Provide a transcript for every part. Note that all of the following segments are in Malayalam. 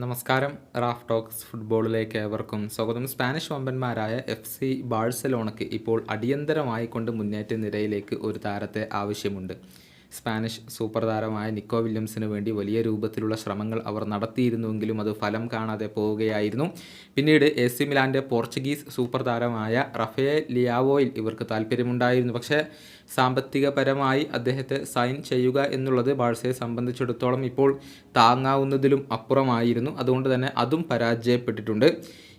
നമസ്കാരം. റാഫ് ടോക്സ് ഫുട്ബോളിലേക്ക് ഏവർക്കും സ്വാഗതം. സ്പാനിഷ് വമ്പന്മാരായ എഫ് സി ബാഴ്സലോണയ്ക്ക് ഇപ്പോൾ അടിയന്തരമായി കൊണ്ട് മുന്നേറ്റ നിരയിലേക്ക് ഒരു താരത്തെ ആവശ്യമുണ്ട്. സ്പാനിഷ് സൂപ്പർ താരമായ നിക്കോ വില്യംസിന് വേണ്ടി വലിയ രൂപത്തിലുള്ള ശ്രമങ്ങൾ അവർ നടത്തിയിരുന്നുവെങ്കിലും അത് ഫലം കാണാതെ പോവുകയായിരുന്നു. പിന്നീട് എ സി മിലാന്റെ പോർച്ചുഗീസ് സൂപ്പർ താരമായ റഫേ ലിയാവോയിൽ ഇവർക്ക് താല്പര്യമുണ്ടായിരുന്നു പക്ഷേ സാമ്പത്തികപരമായി അദ്ദേഹത്തെ സൈൻ ചെയ്യുക എന്നുള്ളത് ബാഴ്സയെ സംബന്ധിച്ചിടത്തോളം ഇപ്പോൾ താങ്ങാവുന്നതിലും അപ്പുറമായിരുന്നു. അതുകൊണ്ട് തന്നെ അതും പരാജയപ്പെട്ടിട്ടുണ്ട്.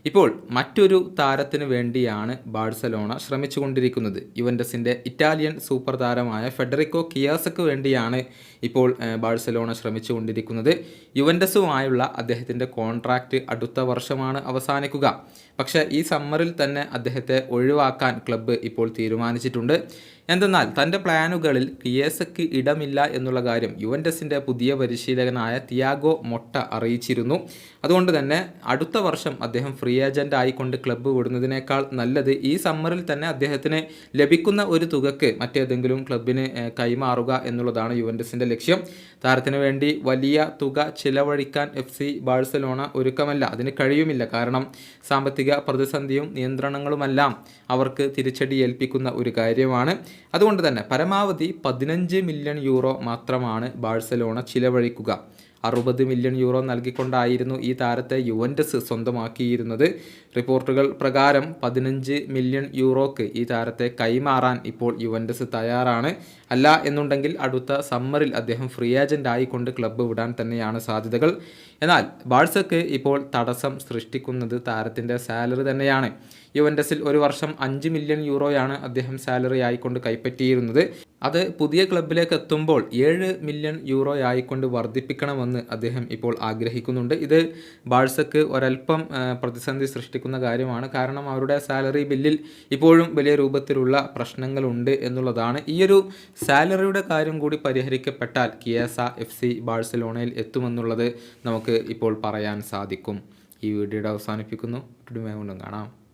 ഇപ്പോൾ മറ്റൊരു താരത്തിന് വേണ്ടിയാണ് ബാഴ്സലോണ ശ്രമിച്ചുകൊണ്ടിരിക്കുന്നത്. യുവൻഡസിന്റെ ഇറ്റാലിയൻ സൂപ്പർ താരമായ ഫെഡറിക്കോ കിയാസക്ക് വേണ്ടിയാണ് ഇപ്പോൾ ബാഴ്സലോണ ശ്രമിച്ചുകൊണ്ടിരിക്കുന്നത്. യുവൻഡസുമായുള്ള അദ്ദേഹത്തിന്റെ കോൺട്രാക്റ്റ് അടുത്ത വർഷമാണ് അവസാനിക്കുക. പക്ഷേ ഈ സമ്മറിൽ തന്നെ അദ്ദേഹത്തെ ഒഴിവാക്കാൻ ക്ലബ്ബ് ഇപ്പോൾ തീരുമാനിച്ചിട്ടുണ്ട്. എന്തെന്നാൽ തന്റെ പ്ലാനുകളിൽ കിയേസക്ക് ഇടമില്ല എന്നുള്ള കാര്യം യുവൻഡസിന്റെ പുതിയ പരിശീലകനായ തിയാഗോ മൊട്ട അറിയിച്ചിരുന്നു. അതുകൊണ്ട് തന്നെ അടുത്ത വർഷം അദ്ദേഹം ഏജന്റ് ആയിക്കൊണ്ട് ക്ലബ്ബ് വിടുന്നതിനേക്കാൾ നല്ലത് ഈ സമ്മറിൽ തന്നെ അദ്ദേഹത്തിന് ലഭിക്കുന്ന ഒരു തുകക്ക് മറ്റേതെങ്കിലും ക്ലബിന് കൈമാറുക എന്നുള്ളതാണ് യുവൻഡസിന്റെ ലക്ഷ്യം. താരത്തിന് വേണ്ടി വലിയ തുക ചിലവഴിക്കാൻ എഫ് സി ബാഴ്സലോണ ഒരുക്കമല്ല അതിന് കഴിയുമില്ല. കാരണം സാമ്പത്തിക പ്രതിസന്ധിയും നിയന്ത്രണങ്ങളുമെല്ലാം അവർക്ക് തിരിച്ചടി ഏൽപ്പിക്കുന്ന ഒരു കാര്യമാണ്. അതുകൊണ്ട് തന്നെ പരമാവധി പതിനഞ്ച് മില്യൺ യൂറോ മാത്രമാണ് ബാഴ്സലോണ ചിലവഴിക്കുക. അറുപത് മില്യൺ യൂറോ നൽകിക്കൊണ്ടായിരുന്നു ഈ താരത്തെ യുവൻഡസ് സ്വന്തമാക്കിയിരുന്നത്. റിപ്പോർട്ടുകൾ പ്രകാരം പതിനഞ്ച് മില്യൺ യൂറോക്ക് ഈ താരത്തെ കൈമാറാൻ ഇപ്പോൾ യുവൻഡസ് തയ്യാറാണ്. അല്ല എന്നുണ്ടെങ്കിൽ അടുത്ത സമ്മറിൽ അദ്ദേഹം ഫ്രീ ഏജന്റ് ആയിക്കൊണ്ട് ക്ലബ്ബ് വിടാൻ തന്നെയാണ് സാധ്യതകൾ. എന്നാൽ ബാഴ്സക്ക് ഇപ്പോൾ തടസ്സം സൃഷ്ടിക്കുന്നത് താരത്തിന്റെ സാലറി തന്നെയാണ്. യുവൻഡസിൽ ഒരു വർഷം അഞ്ച് മില്യൺ യൂറോയാണ് അദ്ദേഹം സാലറി ആയിക്കൊണ്ട് കൈപ്പറ്റിയിരുന്നത്. അത് പുതിയ ക്ലബിലേക്ക് എത്തുമ്പോൾ ഏഴ് മില്യൺ യൂറോ ആയിക്കൊണ്ട് വർദ്ധിപ്പിക്കണമെന്ന് അദ്ദേഹം ഇപ്പോൾ ആഗ്രഹിക്കുന്നുണ്ട്. ഇത് ബാഴ്സക്ക് ഒരൽപ്പം പ്രതിസന്ധി സൃഷ്ടിക്കുന്ന കാര്യമാണ്. കാരണം അവരുടെ സാലറി ബില്ലിൽ ഇപ്പോഴും വലിയ രൂപത്തിലുള്ള പ്രശ്നങ്ങളുണ്ട് എന്നുള്ളതാണ്. ഈയൊരു സാലറിയുടെ കാര്യം കൂടി പരിഹരിക്കപ്പെട്ടാൽ കിയാസ എഫ് സി ബാഴ്സലോണയിൽ എത്തുമെന്നുള്ളത് നമുക്ക് ഇപ്പോൾ പറയാൻ സാധിക്കും. ഈ വീഡിയോയുടെ അവസാനിപ്പിക്കുന്നു. കാണാം.